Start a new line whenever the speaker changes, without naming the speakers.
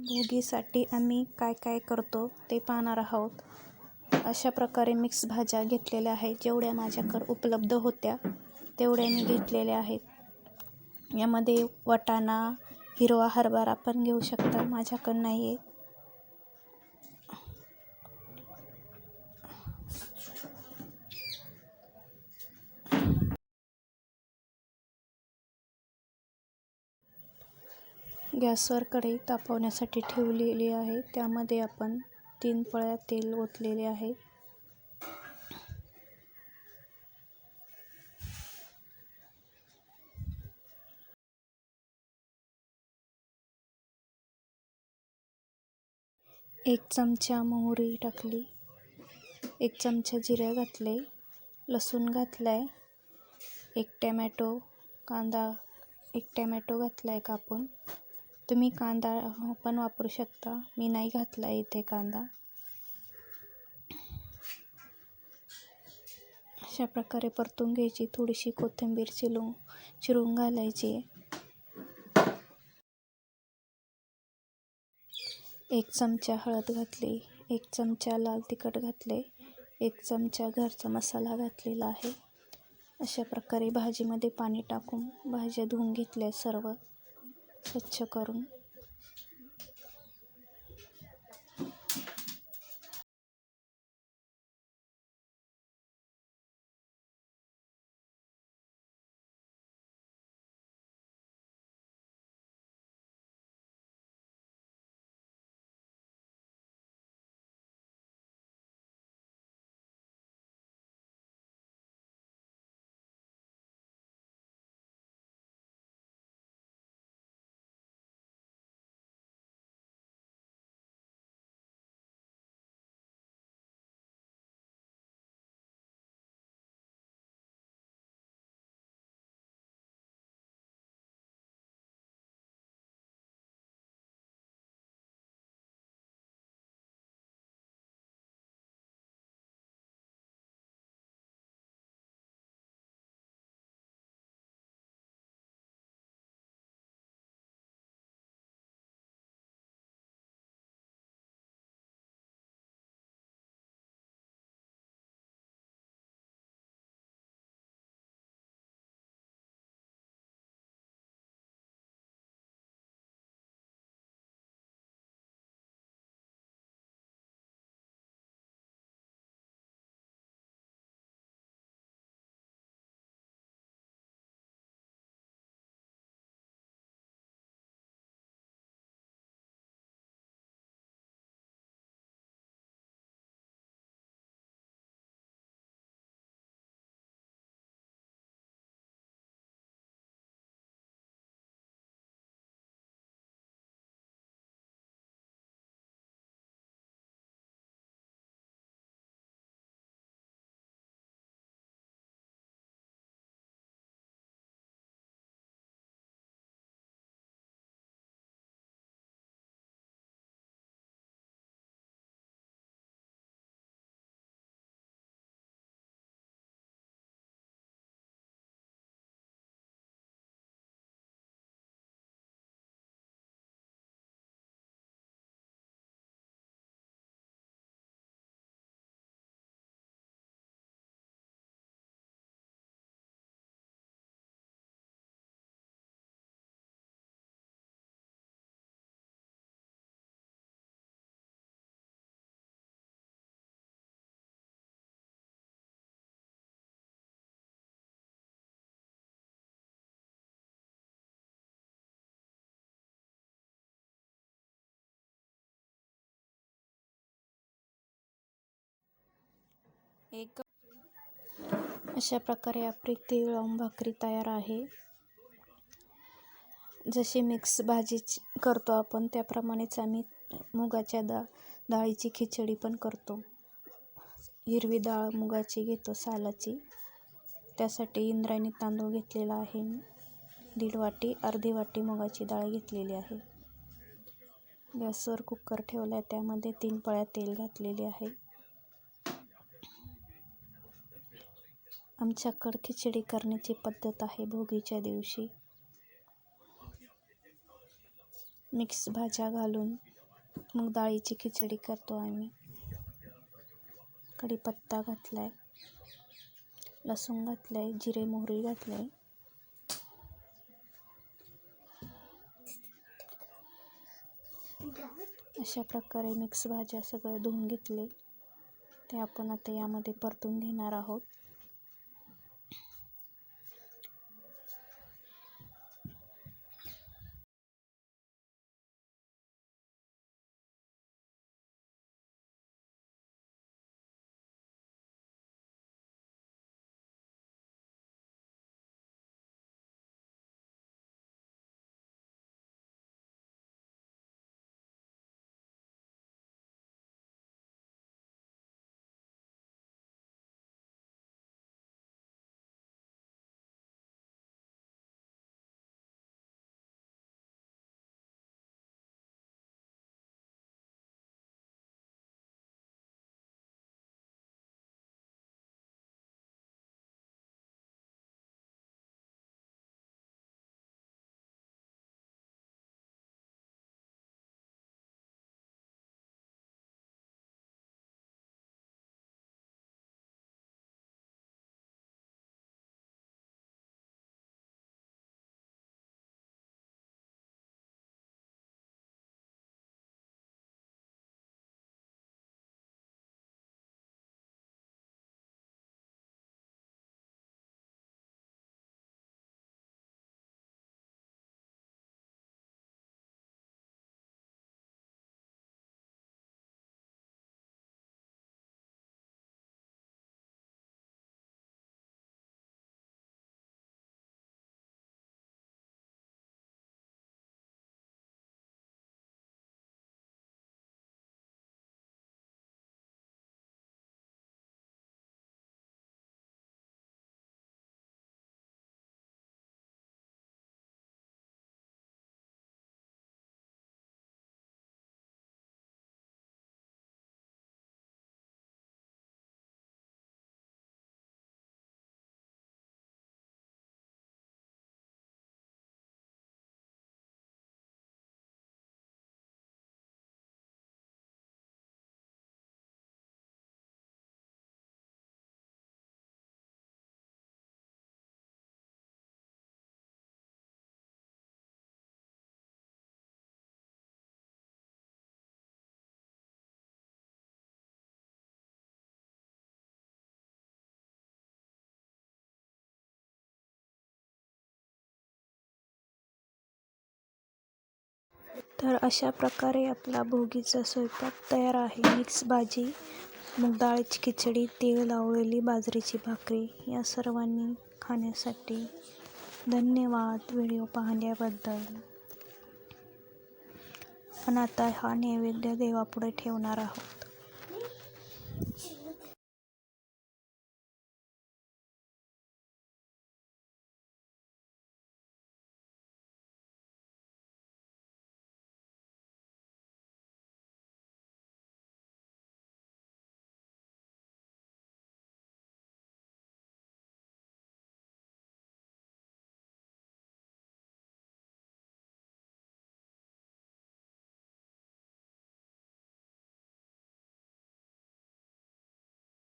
भोगीसाठी आम्ही काय काय करतो ते पाहणार आहोत. अशा प्रकारे मिक्स भाज्या घेतलेल्या आहेत. जेवढ्या माझ्याकडं उपलब्ध होत्या तेवढ्या मी घेतलेल्या आहेत. यामध्ये वाटाणा हिरवा हरभरा पण घेऊ शकता. माझ्याकडं नाही आहे गॅसवर कढई तापवण्यासाठी ठेवलेली आहे. त्यामध्ये आपण तीन पळ्या तेल ओतलेले आहे. एक चमचा मोहरी टाकली. एक चमचा जिरे घातले. लसूण घातला आहे एक टॅमॅटो कांदा एक टॅमॅटो घातला आहे कापून. तुम्ही कांदा हो, पण वापरू शकता. मी नाही घातला इथे कांदा. अशा प्रकारे परतून घ्यायची. थोडीशी कोथिंबीर चिरून चिरून घालायची. एक चमचा हळद घातली. एक चमचा लाल तिखट घातले. एक चमचा घरचा मसाला घातलेला आहे. अशा प्रकारे भाजीमध्ये पाणी टाकून भाज्या धुवून घेतल्या सर्व. स्वच्छ करून एक अशा प्रकारे आपली तिळम भाकरी तयार आहे. जशी मिक्स भाजी करतो आपण त्याप्रमाणेच आम्ही मुगाच्या डाळ डाळीची खिचडी पण करतो. हिरवी डाळ मुगाची घेतो सालाची. त्यासाठी इंद्रायणी तांदूळ घेतलेला आहे. दीड वाटी अर्धी वाटी मुगाची डाळ घेतलेली आहे. गॅसवर कुकर ठेवला आहे त्यामध्ये तीन पळ्या तेल घातलेले आहे. आमच्याकडं खिचडी करण्याची पद्धत आहे भोगीच्या दिवशी. मिक्स भाज्या घालून मग डाळीची खिचडी करतो आम्ही. कढीपत्ता घातला आहे लसूण घातलं आहे जिरे मोहरी घातलं आहे अशा प्रकारे मिक्स भाज्या सगळं धुवून घेतले. ते आपण आता यामध्ये परतून घेणार आहोत. तर अशा प्रकारे आपला भोगीचा स्वयंपाक तयार आहे. मिक्स भाजी मूग डाळीची खिचडी तेल लावलेली बाजरीची भाकरी या सर्वांनी खाण्यासाठी धन्यवाद व्हिडिओ पाहण्याबद्दल. पण आता हा नैवेद्य देवापुढे ठेवणार आहोत.